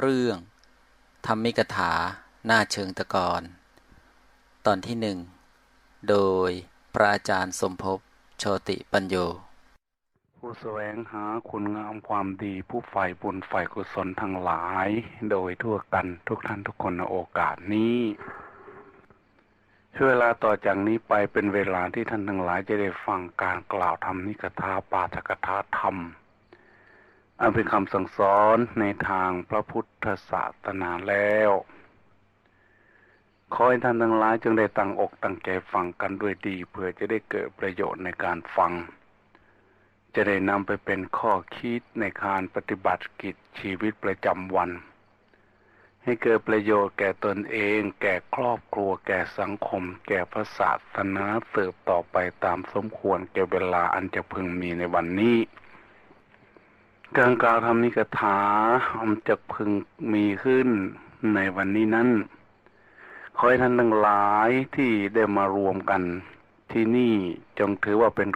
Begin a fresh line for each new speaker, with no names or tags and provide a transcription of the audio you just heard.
เรื่องธรรมิกถาหน้าเชิงตะกอนตอนที่หนึ่งโดยพระอาจารย์สมภพโชติปัญโย
ผู้แสวงหาคุณงามความดีผู้ใฝ่บุญใฝ่กุศลทั้งหลาย โดยทั่วกันทุกท่านทุกคนในโอกาสนี้ช่วงเวลาต่อจากนี้ไปเป็นเวลาที่ท่านทั้งหลายจะได้ฟังการกล่าวธรรมนิกถาปาฐกถาธรรม อันเป็นคำสั่งสอนในทางพระพุทธศาสนาแล้ว ขอให้ท่านทั้งหลายจงได้ตั้งอกตั้งใจฟังกันด้วยดี เพื่อจะได้เกิดประโยชน์ในการฟัง จะได้นำไปเป็นข้อคิดในการปฏิบัติกิจชีวิตประจำวัน ให้เกิดประโยชน์แก่ตนเอง แก่ครอบครัว แก่สังคม แก่พระศาสนาเติบต่อไปตามสมควรแก่เวลาอันจะพึงมีในวันนี้ การกล่าวธรรมนิกถาอมจะพึงมีขึ้นในวันนี้นั้น ขอให้ท่านทั้งหลายที่ได้มารวมกันที่นี่จงถือว่าเป็น